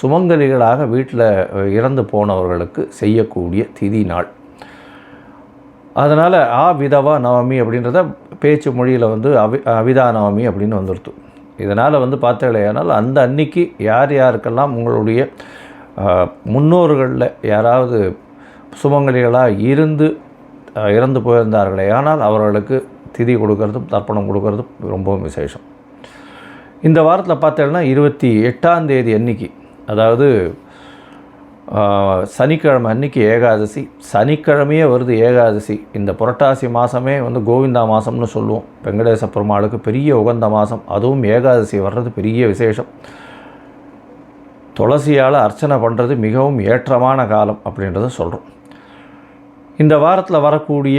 சுமங்கலிகளாக வீட்டில் இறந்து போனவர்களுக்கு செய்யக்கூடிய திதி நாள். அதனால் ஆ விதவா நவமி அப்படின்றத பேச்சு மொழியில் வந்து அவி அவிதா நவமி அப்படின்னு வந்துடுத்து. இதனால் வந்து பார்த்தீங்களேனால் அந்த அன்னைக்கு யார் யாருக்கெல்லாம் உங்களுடைய முன்னோர்களில் யாராவது சுமங்கலிகளாக இருந்து இறந்து போயிருந்தார்களே ஆனால் அவர்களுக்கு திதி கொடுக்கறதும் தர்ப்பணம் கொடுக்கறதும் ரொம்பவும் விசேஷம். இந்த வாரத்தில் பார்த்தேன்னா இருபத்தி எட்டாம் தேதி அன்னைக்கு அதாவது சனிக்கிழமை அன்னைக்கு ஏகாதசி சனிக்கிழமையே வருது ஏகாதசி. இந்த புரட்டாசி மாதமே வந்து கோவிந்தா மாதம்னு சொல்லுவோம். வெங்கடேச பெருமாளுக்கு பெரிய உகந்த மாதம் அதுவும் ஏகாதசி வர்றது பெரிய விசேஷம். துளசியால் அர்ச்சனை பண்ணுறது மிகவும் ஏற்றமான காலம் அப்படின்றத சொல்கிறோம் இந்த வாரத்தில் வரக்கூடிய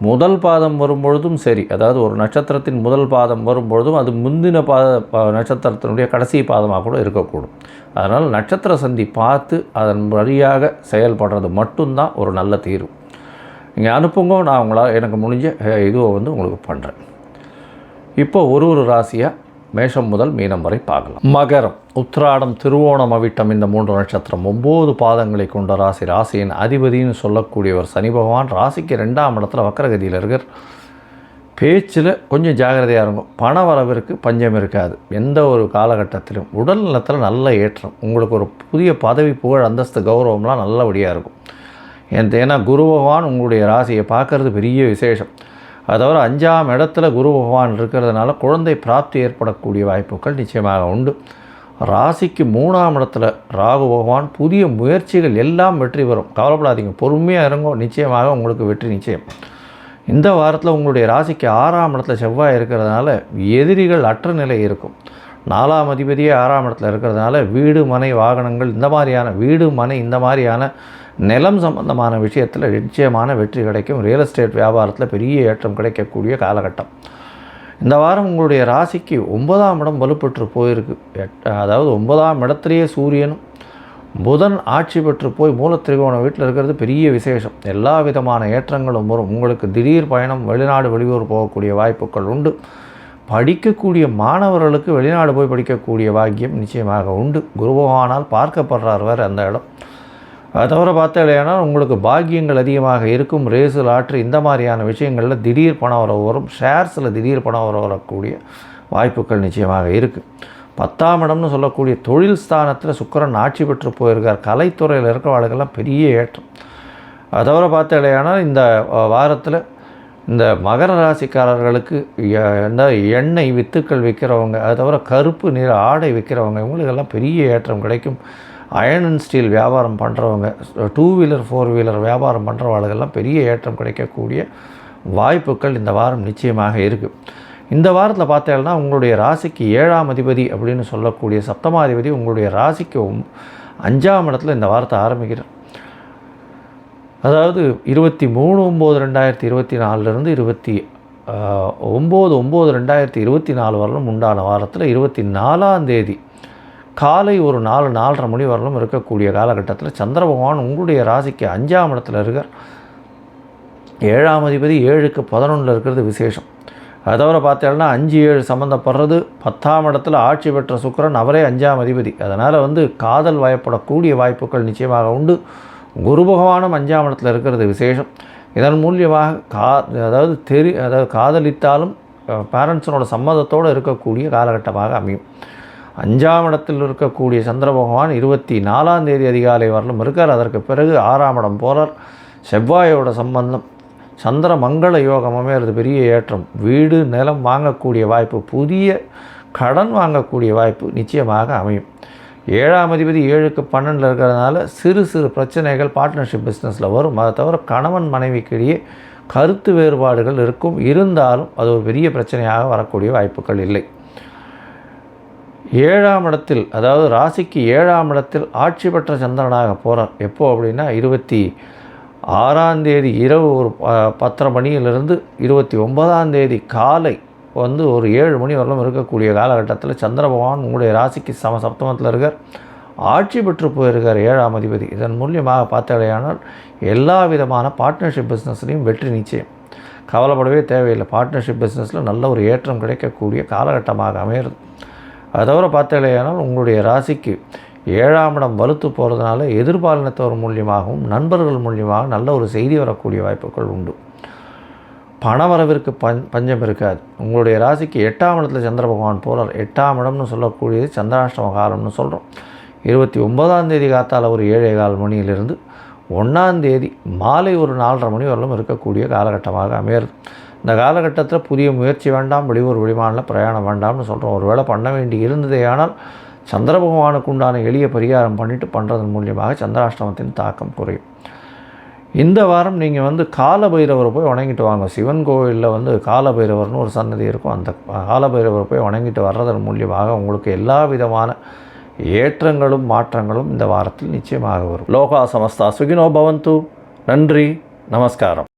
முதல் பாதம் வரும்பொழுதும் சரி. அதாவது ஒரு நட்சத்திரத்தின் முதல் பாதம் வரும்பொழுதும் அது முந்தின பாத நட்சத்திரத்தினுடைய கடைசி பாதமாக கூட இருக்கக்கூடும். அதனால் நட்சத்திர சந்தி பார்த்து அதன் வழியாக செயல்படுறது மட்டும்தான் ஒரு நல்ல தீர்வு. நீங்கள் அனுப்புங்க நான் உங்களால் எனக்கு முடிஞ்ச இதுவை வந்து உங்களுக்கு பண்ணுறேன் இப்போ ஒரு ஒரு ராசியாக மேஷம் முதல் மீனம் வரை பார்க்கலாம். மகரம் உத்திராடம் திருவோணம் அவிட்டம் இந்த மூன்று நட்சத்திரம் ஒம்பது பாதங்களை கொண்ட ராசி. ராசியின் அதிபதின்னு சொல்லக்கூடியவர் சனி பகவான் ராசிக்கு ரெண்டாம் இடத்துல வக்கரகதியில் இருக்கிற பேச்சில் கொஞ்சம் ஜாகிரதையாக இருக்கும் பண வரவிற்கு பஞ்சம் இருக்காது. எந்த ஒரு காலகட்டத்திலும் உடல் நலத்தில் நல்ல ஏற்றம். உங்களுக்கு ஒரு புதிய பதவி புகழ் அந்தஸ்து கௌரவம்லாம் நல்லபடியாக இருக்கும். ஏன் ஏன்னா குரு பகவான் உங்களுடைய ராசியை பார்க்கறது பெரிய விசேஷம். அது தவிர அஞ்சாம் இடத்துல குரு பகவான் இருக்கிறதுனால குழந்தை பிராப்தி ஏற்படக்கூடிய வாய்ப்புகள் நிச்சயமாக உண்டு. ராசிக்கு மூணாம் இடத்துல ராகு பகவான் புதிய முயற்சிகள் எல்லாம் வெற்றி பெறும். கவலைப்படாதீங்க. பொறுமையாக இறங்கும் நிச்சயமாக உங்களுக்கு வெற்றி நிச்சயம். இந்த வாரத்தில் உங்களுடைய ராசிக்கு ஆறாம் இடத்துல செவ்வாய் இருக்கிறதுனால எதிரிகள் அற்ற நிலை இருக்கும். நாலாம் அதிபதியே ஆறாம் இடத்துல இருக்கிறதுனால வீடு மனை வாகனங்கள் இந்த மாதிரியான வீடு மனை இந்த மாதிரியான நிலம் சம்பந்தமான விஷயத்தில் நிச்சயமான வெற்றி கிடைக்கும். ரியல் எஸ்டேட் வியாபாரத்தில் பெரிய ஏற்றம் கிடைக்கக்கூடிய காலகட்டம். இந்த வாரம் உங்களுடைய ராசிக்கு ஒன்பதாம் இடம் வலுப்பெற்று போயிருக்கு. எட்- அதாவது ஒன்பதாம் இடத்துலையே சூரியனும் புதன் ஆட்சி பெற்று போய் மூலத்திரிகோணம் வீட்டில் இருக்கிறது பெரிய விசேஷம். எல்லா விதமான ஏற்றங்களும் வரும். உங்களுக்கு திடீர் பயணம் வெளிநாடு வெளியூர் போகக்கூடிய வாய்ப்புகள் உண்டு. படிக்கக்கூடிய மாணவர்களுக்கு வெளிநாடு போய் படிக்கக்கூடிய பாக்கியம் நிச்சயமாக உண்டு. குருபகவானால் பார்க்கப்படுறார் வேறு அந்த இடம். அது தவிர பார்த்தீங்கன்னா உங்களுக்கு பாக்கியங்கள் அதிகமாக இருக்கும் ரேசு லாட்ரி இந்த மாதிரியான விஷயங்களில் திடீர் பணம் வர வரும் ஷேர்ஸில் திடீர் பணம் வர வரக்கூடிய வாய்ப்புகள் நிச்சயமாக இருக்குது பத்தாம் இடம்னு சொல்லக்கூடிய தொழில் ஸ்தானத்தில் சுக்கிரன் ஆட்சி பெற்று போயிருக்கார். கலைத்துறையில் இருக்கிறவாளுக்கெல்லாம் பெரிய ஏற்றம். அது தவிர பார்த்தீங்கன்னா இந்த வாரத்தில் இந்த மகர ராசிக்காரர்களுக்கு இந்த எண்ணெய் வித்துக்கள் விற்கிறவங்க அது தவிர கருப்பு நிற ஆடை விற்கிறவங்க இவங்களுக்கெல்லாம் பெரிய ஏற்றம் கிடைக்கும். அயர்ன் அண்ட் ஸ்டீல் வியாபாரம் பண்ணுறவங்க டூ வீலர் ஃபோர் வீலர் வியாபாரம் பண்ணுறவங்களுக்கெல்லாம் பெரிய ஏற்றம் கிடைக்கக்கூடிய வாய்ப்புகள் இந்த வாரம் நிச்சயமாக இருக்குது இந்த வாரத்தில் பார்த்தேன்னா உங்களுடைய ராசிக்கு ஏழாம் அதிபதி அப்படின்னு சொல்லக்கூடிய சப்தமாதிபதி உங்களுடைய ராசிக்கு அஞ்சாம் இடத்துல இந்த வாரத்தை ஆரம்பிக்கிறார். அதாவது இருபத்தி மூணு ஒம்பது ரெண்டாயிரத்தி இருபத்தி நாலுலேருந்து இருபத்தி ஒம்பது ஒம்பது ரெண்டாயிரத்தி இருபத்தி நாலு வரலும் உண்டான வாரத்தில் இருபத்தி நாலாம் தேதி காலை ஒரு நாலு நாலரை மணி வரலும் இருக்கக்கூடிய காலகட்டத்தில் சந்திர பகவான் உங்களுடைய ராசிக்கு அஞ்சாம் இடத்துல இருக்கார். ஏழாம் அதிபதி ஏழுக்கு பதினொன்றில் இருக்கிறது விசேஷம். அது தவிர பார்த்தீங்கன்னா அஞ்சு ஏழு சம்மந்தப்படுறது பத்தாம் இடத்துல ஆட்சி பெற்ற சுக்கரன் அவரே அஞ்சாம் அதிபதி. அதனால் வந்து காதல் வயப்படக்கூடிய வாய்ப்புகள் நிச்சயமாக உண்டு. குரு பகவானும் அஞ்சாம் இடத்துல இருக்கிறது விசேஷம். இதன் மூலியமாக கா அதாவது தெரி அதாவது காதலித்தாலும் பேரண்ட்ஸனோட சம்மதத்தோடு இருக்கக்கூடிய காலகட்டமாக அமையும். அஞ்சாம் இடத்தில் இருக்கக்கூடிய சந்திர பகவான் இருபத்தி நாலாம் தேதி அதிகாலை வரலும் இருக்கார். அதற்கு பிறகு ஆறாம் இடம் போகிறார் செவ்வாயோட சம்பந்தம். சந்திர மங்கள யோகமுமே அது பெரிய ஏற்றம். வீடு நிலம் வாங்கக்கூடிய வாய்ப்பு புதிய கடன் வாங்கக்கூடிய வாய்ப்பு நிச்சயமாக அமையும். ஏழாம் அதிபதி ஏழுக்கு பன்னெண்டில் இருக்கிறதுனால சிறு சிறு பிரச்சனைகள் பார்ட்னர்ஷிப் பிஸ்னஸில் வரும். அதை தவிர கணவன் மனைவிக்கிடையே கருத்து வேறுபாடுகள் இருக்கும். இருந்தாலும் அது ஒரு பெரிய பிரச்சனையாக வரக்கூடிய வாய்ப்புகள் இல்லை. ஏழாம் இடத்தில் அதாவது ராசிக்கு ஏழாம் இடத்தில் ஆட்சி பெற்ற சந்திரனாக போகிறார் எப்போது அப்படின்னா இருபத்தி ஆறாம் தேதி இரவு ஒரு ப- பத்தரை மணியிலிருந்து இருபத்தி ஒன்பதாம் தேதி காலை வந்து ஒரு ஏழு மணி வரலும் இருக்கக்கூடிய காலகட்டத்தில் சந்திர பகவான் உங்களுடைய ராசிக்கு சம சப்தமத்தில் இருக்கார். ஆட்சி பெற்று போயிருக்கார் ஏழாம் அதிபதி. இதன் மூலியமாக பார்த்தாலேயானால் எல்லா விதமான பார்ட்னர்ஷிப் பிஸ்னஸ்லையும் வெற்றி நிச்சயம். கவலைப்படவே தேவையில்லை. பார்ட்னர்ஷிப் பிஸ்னஸில் நல்ல ஒரு ஏற்றம் கிடைக்கக்கூடிய காலகட்டமாக அமையிறது அது தவிர பார்த்தாலேயானால் உங்களுடைய ராசிக்கு ஏழாம் இடம் வலுத்து போகிறதுனால எதிர்பாலினத்தவர் மூலியமாகவும் நண்பர்கள் மூலியமாக நல்ல ஒரு செய்தி வரக்கூடிய வாய்ப்புகள் உண்டு. பணவரவிற்கு பஞ் பஞ்சம் இருக்காது. உங்களுடைய ராசிக்கு எட்டாம் இடத்துல சந்திர பகவான் போகிறார் எட்டாம் இடம்னு சொல்லக்கூடியது சந்திராஷ்டம காலம்னு சொல்கிறோம் இருபத்தி ஒன்பதாம் தேதி காத்தால் ஒரு ஏழே கால் மணியிலிருந்து ஒன்றாம் தேதி மாலை ஒரு நாலரை மணி வரலும் இருக்கக்கூடிய காலகட்டமாக அமையிறது இந்த காலகட்டத்தில் புதிய முயற்சி வேண்டாம் வெளியூர் வெளிமாநில பிரயாணம் வேண்டாம்னு சொல்கிறோம் ஒரு வேளை பண்ண வேண்டி இருந்ததே ஆனால் சந்திர பகவானுக்கு உண்டான எளிய பரிகாரம் பண்ணிட்டு பண்ணுறதன் மூலியமாக சந்திராஷ்டமத்தின் தாக்கம் குறையும். இந்த வாரம் நீங்கள் வந்து காலபைரவரை போய் வணங்கிட்டு வாங்க. சிவன் கோவிலில் வந்து காலபைரவர்னு ஒரு சன்னதி இருக்கும். அந்த காலபைரவரை போய் வணங்கிட்டு வர்றதன் மூலியமாக உங்களுக்கு எல்லா விதமான ஏற்றங்களும் மாற்றங்களும் இந்த வாரத்தில் நிச்சயமாக வரும். லோகா சமஸ்தா சுகினோ பவந்து. நன்றி. நமஸ்காரம்.